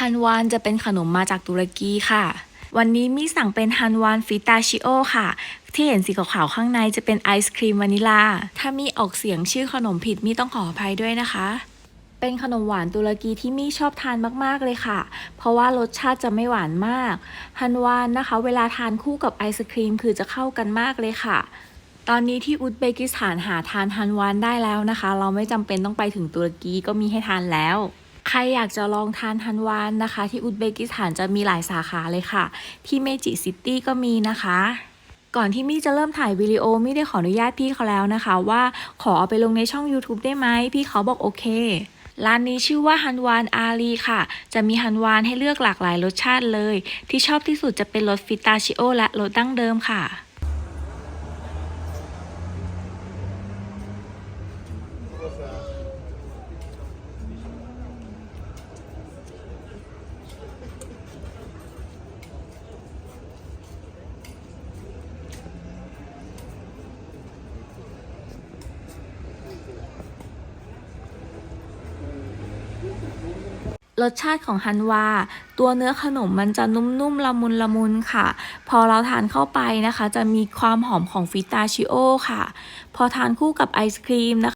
ฮันวานจะเป็นขนมมาจากตุรกีค่ะ วันนี้มีสั่งเป็นฮันวานฟิตาชิโอค่ะ ที่เห็นสีขาวๆข้างในจะเป็นไอศครีมวานิลา ถ้ามีออกเสียงชื่อขนมผิดมีต้องขออภัยด้วยนะคะ เป็นขนมหวานตุรกีที่มี่ชอบทานมากๆเลยค่ะ เพราะว่ารสชาติจะไม่หวานมากฮันวานนะคะ เวลาทานคู่กับไอศครีมคือจะเข้ากันมากเลยค่ะตอนนี้ที่อุซเบกิสถานหาทานฮันวานได้แล้วนะคะ เราไม่จำเป็นต้องไปถึงตุรกีก็มีให้ทานแล้ว ใครอยากจะลองทานฮันวานนะคะ ที่อุซเบกิสถานจะมีหลายสาขาเลยค่ะ ที่เมจิซิตี้ก็มีนะคะก่อนที่มี่จะเริ่มถ่ายวิดีโอมี่ได้ขออนุญาตพี่เขาแล้วนะคะ ว่าขอเอาไปลงในช่อง YouTube ได้ไหมพี่เขาบอกโอเค ร้านนี้ชื่อว่าฮันวานอาลีค่ะ จะมีฮันวานให้เลือกหลากหลายรสชาติเลย ที่ชอบที่สุดจะเป็นรสฟิตาชิโอและรสดั้งเดิมค่ะ รสชาติของฮันวา ตัวเนื้อขนมมันจะนุ่มๆละมุนละมุนค่ะ พอเราทานเข้าไปนะคะ จะมีความหอมของฟิตาชิโอค่ะ พอทานคู่กับไอศครีมนะคะ